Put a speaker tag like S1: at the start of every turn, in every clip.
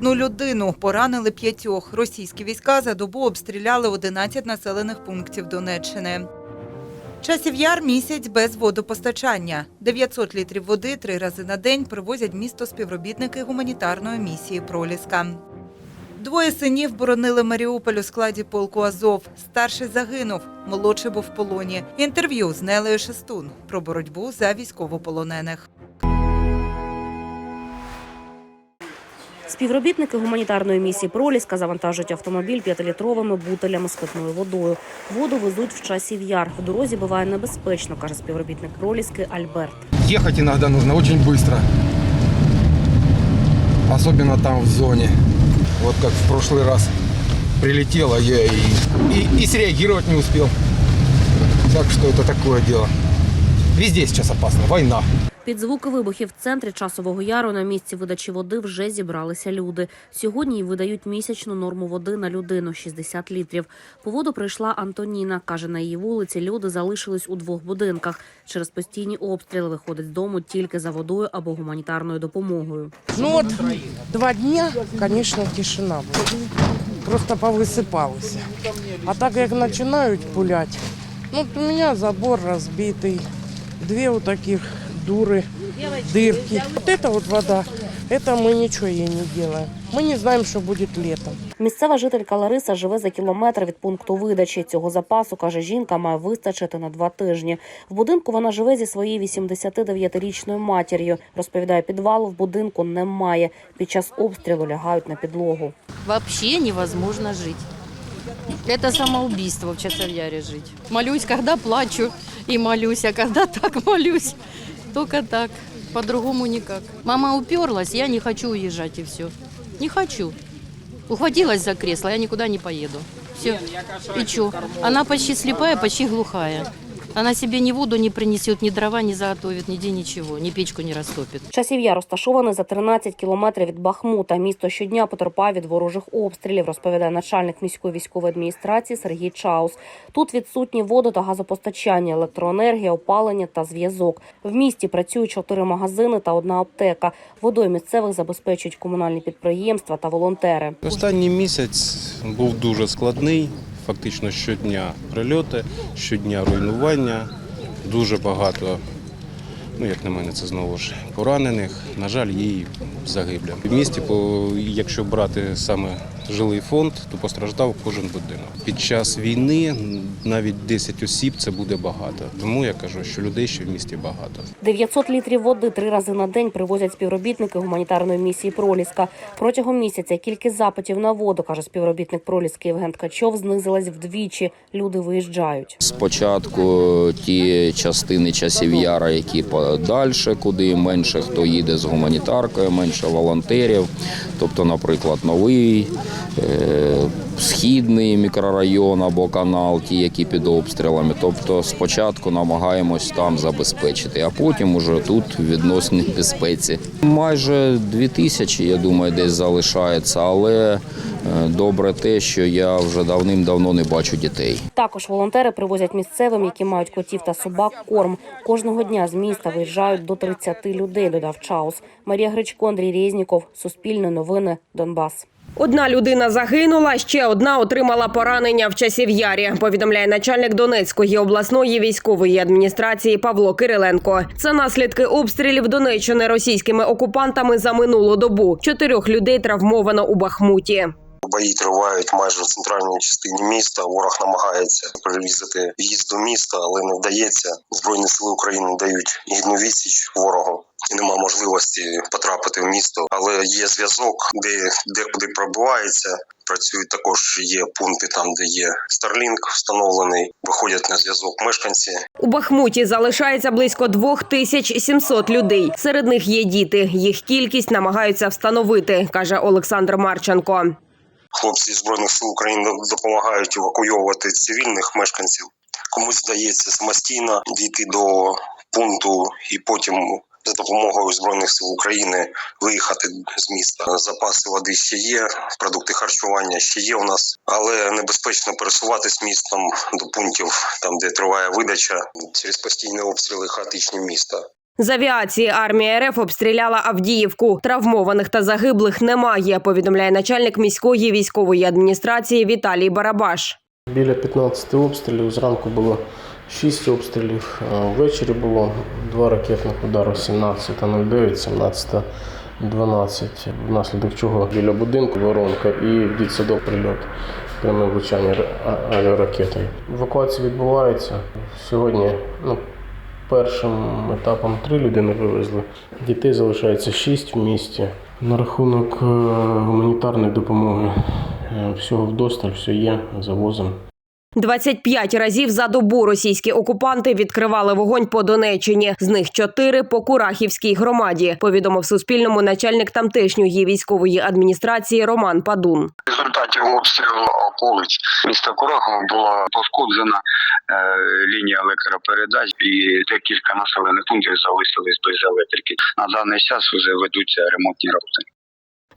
S1: одну людину, поранили п'ятьох. Російські війська за добу обстріляли 11 населених пунктів Донеччини. Часів яр місяць без водопостачання. 900 літрів води три рази на день привозять місто співробітники гуманітарної місії Проліска. Двоє синів боронили Маріуполь у складі полку Азов. Старший загинув, молодший був в полоні. Інтерв'ю з Нелею Шестун про боротьбу за військовополонених.
S2: Співробітники гуманітарної місії Проліска завантажують автомобіль п'ятилітровими бутилями з питною водою. Воду везуть в часів яр. В дорозі буває небезпечно, каже співробітник Проліски Альберт.
S3: Ехать иногда нужно очень быстро. Особенно там в зоне. Вот как в прошлый раз прилетело я и, и, и среагировать не успел. Так что это такое дело. Везде сейчас опасно. Война.
S2: Під звуки вибухів в центрі часового яру на місці видачі води вже зібралися люди. Сьогодні їй видають місячну норму води на людину 60 літрів. По воду прийшла Антоніна. каже, на її вулиці люди залишились у двох будинках. Через постійні обстріли виходить з дому тільки за водою або гуманітарною допомогою.
S4: Ну вот два дня, конечно, тишина была. Просто повысыпалось. А так как начинают пулять, ну вот у меня забор разбитый, две вот таких дуры, дырки. Вот это вот вода, это мы ничего ей не делаем. Мы не знаем, что будет летом.
S2: Місцева жителька Лариса живе за кілометр від пункту видачі. Цього запасу, каже жінка, має вистачити на два тижні. В будинку вона живе зі своєю 89-річною матір'ю. Розповідає, підвалу в будинку немає. Під час обстрілу лягають на підлогу.
S5: Вообще невозможно жить. Это самоубийство в Часовяре жить. Молюсь, когда плачу и молюсь, а когда так молюсь, только так. По-другому никак. Мама уперлась, я не хочу уезжать и все. Не хочу. Ухватилась за кресло, я никуда не поеду. Все. И что? Она почти слепая, почти глухая. Она себе ни воду не принесет, ни дрова не заготовит, нигде ничего, ни печку не растопит.
S2: Часів'я розташований за 13 кілометрів від Бахмута. Місто щодня потерпає від ворожих обстрілів, розповідає начальник міської військової адміністрації Сергій Чаус. Тут відсутні воду та газопостачання, електроенергія, опалення та зв'язок. В місті працюють чотири магазини та одна аптека. Водою місцевих забезпечують комунальні підприємства та волонтери.
S6: Останній місяць був дуже складний. Фактично щодня прильоти, щодня руйнування, дуже багато, ну як на мене, це знову ж поранених. На жаль, є і загиблі. В місті, по- якщо брати саме жилий фонд, то постраждав кожен будинок. Під час війни навіть 10 осіб це буде багато. Тому я кажу, що людей ще в місті багато.
S2: 900 літрів води три рази на день привозять співробітники гуманітарної місії Проліска. Протягом місяця кількість запитів на воду, каже співробітник Проліски Євген Ткачов, знизилась вдвічі. Люди виїжджають.
S7: Спочатку ті частини часів яра, які подальше, куди менше хто їде з гуманітаркою, менше волонтерів. Тобто, наприклад, новий е, східний мікрорайон або канал, ті, які під обстрілами. Тобто, спочатку намагаємось там забезпечити, а потім уже тут відносній безпеці. Майже дві тисячі, я думаю, десь залишається, але добре те, що я вже давним-давно не бачу дітей.
S2: Також волонтери привозять місцевим, які мають котів та собак, корм. Кожного дня з міста виїжджають до 30 людей, додав Чаус. Марія Гречко, Андрій Резніков, Суспільне новини, Донбас.
S8: Одна людина загинула, ще одна отримала поранення в Часів'ярі, повідомляє начальник Донецької обласної військової адміністрації Павло Кириленко. Це наслідки обстрілів Донеччини російськими окупантами за минулу добу. Чотирьох людей травмовано у Бахмуті.
S9: Бої тривають майже в центральній частині міста. Ворог намагається перерізати в'їзд до міста, але не вдається. Збройні сили України дають гідну відсіч ворогу. І нема можливості потрапити в місто, але є зв'язок, де декуди пробувається. Працюють також є пункти там, де є Starlink встановлений. Виходять на зв'язок мешканці.
S8: У Бахмуті залишається близько 2700 людей. Серед них є діти. Їх кількість намагаються встановити, каже Олександр Марченко.
S9: Хлопці збройних сил України допомагають евакуйовувати цивільних мешканців. Комусь вдається самостійно дійти до пункту і потім за допомогою збройних сил України виїхати з міста. Запаси води ще є, продукти харчування ще є у нас, але небезпечно пересуватись містом до пунктів, там де триває видача через постійні обстріли хаотичні міста.
S8: З авіації армія РФ обстріляла Авдіївку. Травмованих та загиблих немає. Повідомляє начальник міської військової адміністрації Віталій Барабаш.
S10: Біля 15 обстрілів. Зранку було 6 обстрілів. Ввечері було два ракетних удари 17.09, 17.12, внаслідок чого біля будинку воронка і в дитсадок прильот. Пряме влучання ра- авіаракетою. Евакуація відбувається. Сьогодні ну, першим етапом три людини вивезли. Дітей залишається 6 в місті. На рахунок е, гуманітарної допомоги е, всього вдосталь, все є, завозимо.
S8: 25 разів за добу російські окупанти відкривали вогонь по Донеччині. З них чотири по Курахівській громаді. Повідомив Суспільному начальник тамтешньої військової адміністрації Роман Падун.
S11: В результаті обстрілу околиць міста Курахова була пошкоджена е, лінія електропередач і декілька населених пунктів залишились без електрики. На даний час вже ведуться ремонтні роботи.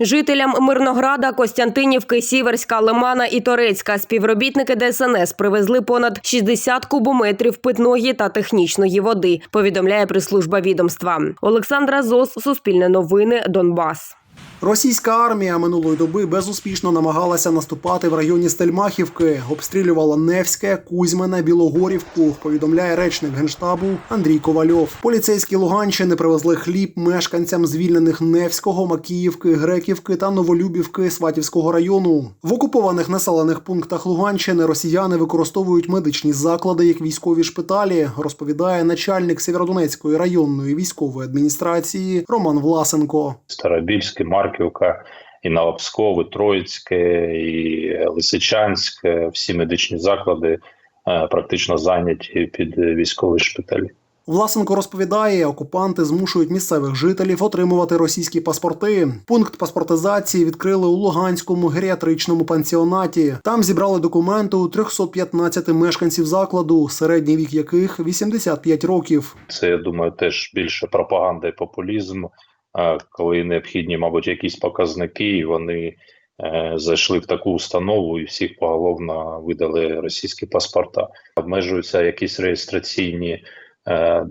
S8: Жителям Мирнограда, Костянтинівки, Сіверська, Лимана і Торецька співробітники ДСНС привезли понад 60 кубометрів питної та технічної води. Повідомляє прес-служба відомства. Олександра Зос, Суспільне новини, Донбас.
S12: Російська армія минулої доби безуспішно намагалася наступати в районі Стельмахівки, обстрілювала Невське, Кузьмене, Білогорівку. Повідомляє речник генштабу Андрій Ковальов. Поліцейські Луганщини привезли хліб мешканцям звільнених Невського, Макіївки, Греківки та Новолюбівки Сватівського району. В окупованих населених пунктах Луганщини росіяни використовують медичні заклади як військові шпиталі. Розповідає начальник Сєвєродонецької районної військової адміністрації Роман Власенко.
S13: Старобільське, Марківка, і Навопскове, Троїцьке, і Лисичанське, всі медичні заклади е, практично зайняті під військові шпиталі.
S12: Власенко розповідає, окупанти змушують місцевих жителів отримувати російські паспорти. Пункт паспортизації відкрили у Луганському геріатричному пансіонаті. Там зібрали документи у 315 мешканців закладу, середній вік яких 85 років.
S13: Це я думаю, теж більше пропаганда і популізм, коли необхідні, мабуть, якісь показники, і вони е, зайшли в таку установу і всіх поголовно видали російські паспорта. Обмежуються якісь реєстраційні е,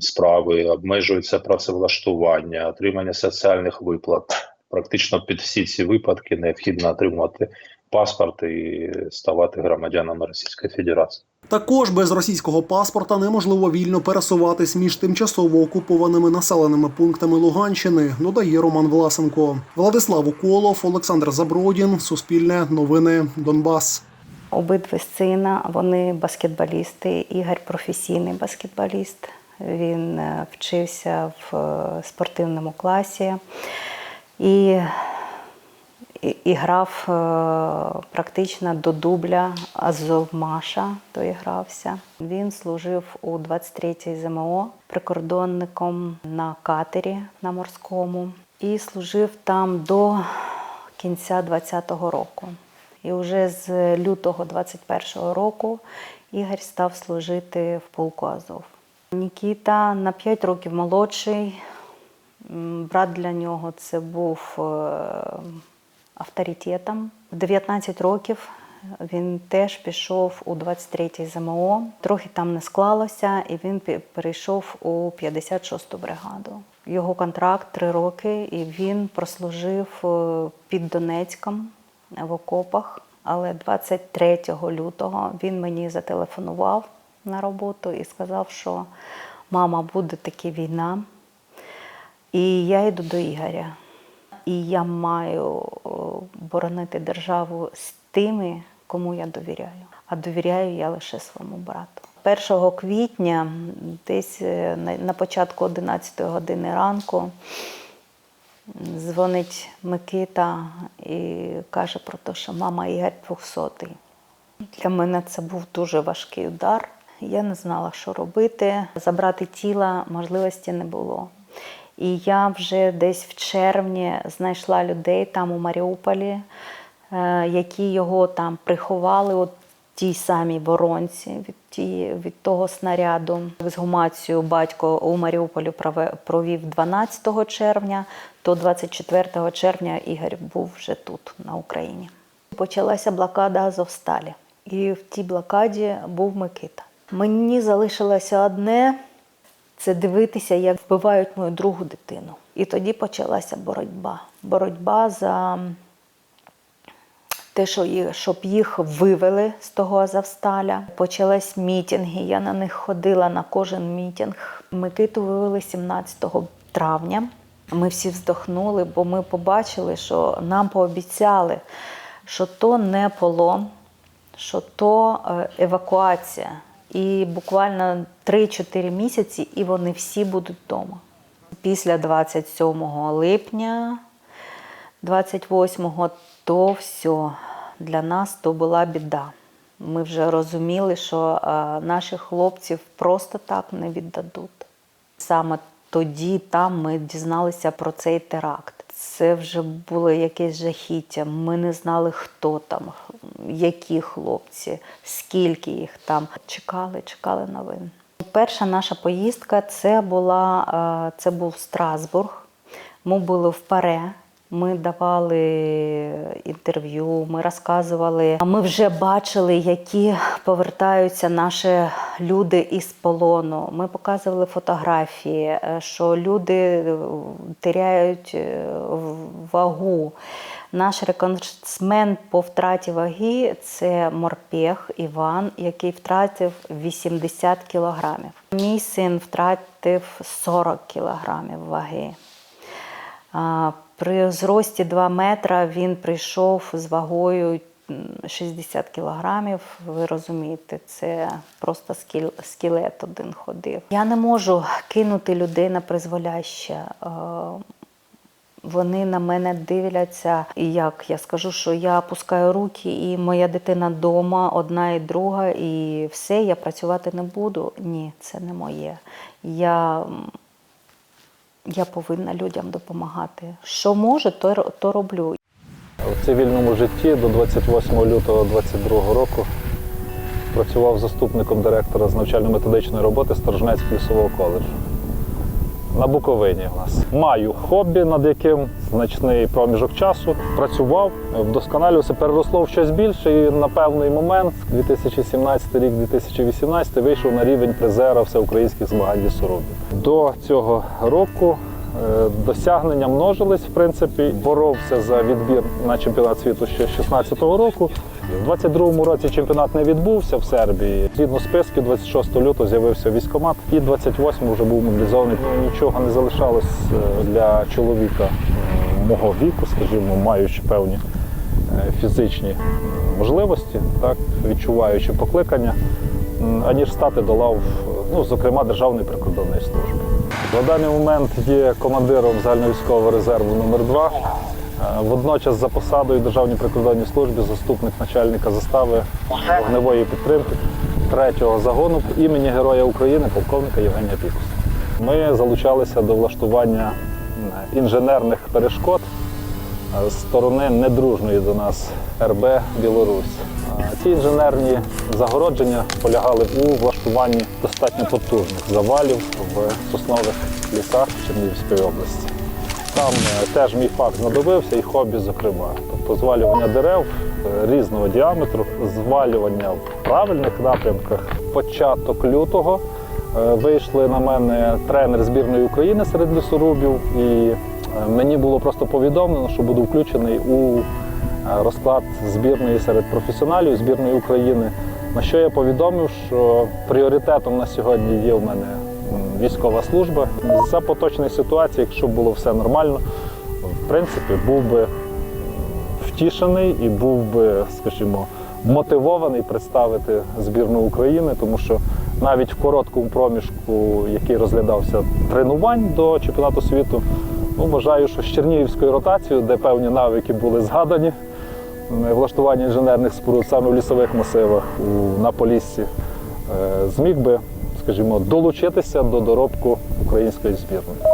S13: справи, обмежується працевлаштування, отримання соціальних виплат. Практично під всі ці випадки необхідно отримувати паспорт і ставати громадянами Російської Федерації.
S12: Також без російського паспорта неможливо вільно пересуватись між тимчасово окупованими населеними пунктами Луганщини, додає Роман Власенко. Владислав Уколов, Олександр Забродін, Суспільне новини, Донбас.
S14: Обидві сина, вони баскетболісти. Ігор професійний баскетболіст. Він е, вчився в е, спортивному класі і, і, і грав е, практично до дубля Азовмаша, доігрався. Він служив у 23-й ЗМО прикордонником на катері на морському і служив там до кінця 20-го року. І вже з лютого 21-го року Ігор став служити в полку Азов. Нікіта на 5 років молодший. Брат для нього це був е, авторитетом. В 19 років він теж пішов у 23-й ЗМО. Трохи там не склалося, і він перейшов у 56-ту бригаду. Його контракт 3 роки, і він прослужив е, під Донецьком в окопах. Але 23 лютого він мені зателефонував на роботу і сказав, що мама, буде таки війна, і я йду до Ігоря. І я маю боронити державу з тими, кому я довіряю. А довіряю я лише своєму брату. 1 квітня, десь е, на- початку 11 години ранку, дзвонить Микита і каже про те, що мама Ігор 200 Для мене це був дуже важкий удар. Я не знала, що робити. Забрати тіла можливості не було. І я вже десь в червні знайшла людей там у Маріуполі, е, які його там приховали у тій самій воронці від, ті, від того снаряду. Ексгумацію батько у Маріуполі провів 12 червня, то 24 червня Ігор був вже тут, на Україні. Почалася блокада Азовсталі. І в тій блокаді був Микита. Мені залишилося одне це дивитися, як вбивають мою другу дитину. І тоді почалася боротьба. Боротьба за те, що їх, щоб їх вивели з того Азовсталя. Почались мітинги. Я на них ходила на кожен мітинг. Микиту вивели 17 травня. Ми всі вздохнули, бо ми побачили, що нам пообіцяли, що то не полон, що то е, евакуація. І буквально 3-4 місяці, і вони всі будуть вдома. Після 27 липня 28-го, то все, для нас то була біда. Ми вже розуміли, що е, наших хлопців просто так не віддадуть. Саме тоді там ми дізналися про цей теракт. Це вже було якесь жахіття. Ми не знали, хто там, які хлопці, скільки їх там. Чекали, чекали новин. Перша наша поїздка це була е, це був Страсбург. Ми були в Паре. Ми давали інтерв'ю, ми розказували. Ми вже бачили, які повертаються наші люди із полону. Ми показували фотографії, е, що люди е, теряють е, вагу. Наш рекордсмен по втраті ваги це морпех Іван, який втратив 80 кілограмів. Мій син втратив 40 кілограмів ваги. При зрості 2 метра він прийшов з вагою 60 кілограмів. Ви розумієте, це просто скелет один ходив. Я не можу кинути людей на призволяще. Е, Вони на мене дивляться, і як я скажу, що я опускаю руки, і моя дитина вдома, одна і друга, і все, я працювати не буду. Ні, це не моє. Я я повинна людям допомагати. Що можу, то, то роблю.
S15: В цивільному житті до 28 лютого 2022 року працював заступником директора з навчально-методичної роботи Сторожнецького лісового коледжу. На Буковині в нас. Маю хобі, над яким значний проміжок часу працював, вдосконалювався, переросло в щось більше і на певний момент, 2017 рік, 2018, вийшов на рівень призера всеукраїнських змагань лісорубів. До цього року Е, Досягнення множились, в принципі. Боровся за відбір на чемпіонат світу ще 16-го року. У 22-му році чемпіонат не відбувся в Сербії. Згідно списків, 26 лютого з'явився військомат, і 28-му вже був мобілізований. Нічого не залишалось е, для чоловіка е, мого віку, скажімо, маючи певні е, фізичні можливості, так, відчуваючи покликання, аніж стати до лав, ну, зокрема, Державної прикордонної служби. На даний момент є командиром загальновійськового резерву номер 2 Водночас за посадою Державній прикордонній службі заступник начальника застави вогневої підтримки 3-го загону імені Героя України полковника Євгенія Пікуса. Ми залучалися до влаштування інженерних перешкод е, з сторони недружної до нас РБ Білорусь. Ці інженерні загородження полягали у влаштуванні достатньо потужних завалів в соснових лісах Чернігівської області. Там е, теж мій факт знадобився і хобі, зокрема. Тобто звалювання дерев е, різного діаметру, звалювання в правильних напрямках. Початок лютого е, вийшли на мене тренер збірної України серед лісорубів, і мені було просто повідомлено, що буду включений у розклад збірної серед професіоналів збірної України. На що я повідомив, що пріоритетом на сьогодні є в мене військова служба. За поточної ситуації, якщо було все нормально, в принципі, був би втішений і був би, скажімо, мотивований представити збірну України, тому що навіть в короткому проміжку, який розглядався тренувань до чемпіонату світу, ну, вважаю, що з Чернігівською ротацією, де певні навики були згадані, влаштування інженерних споруд саме в лісових масивах на Поліссі, е, зміг би, скажімо, долучитися до доробку української збірної.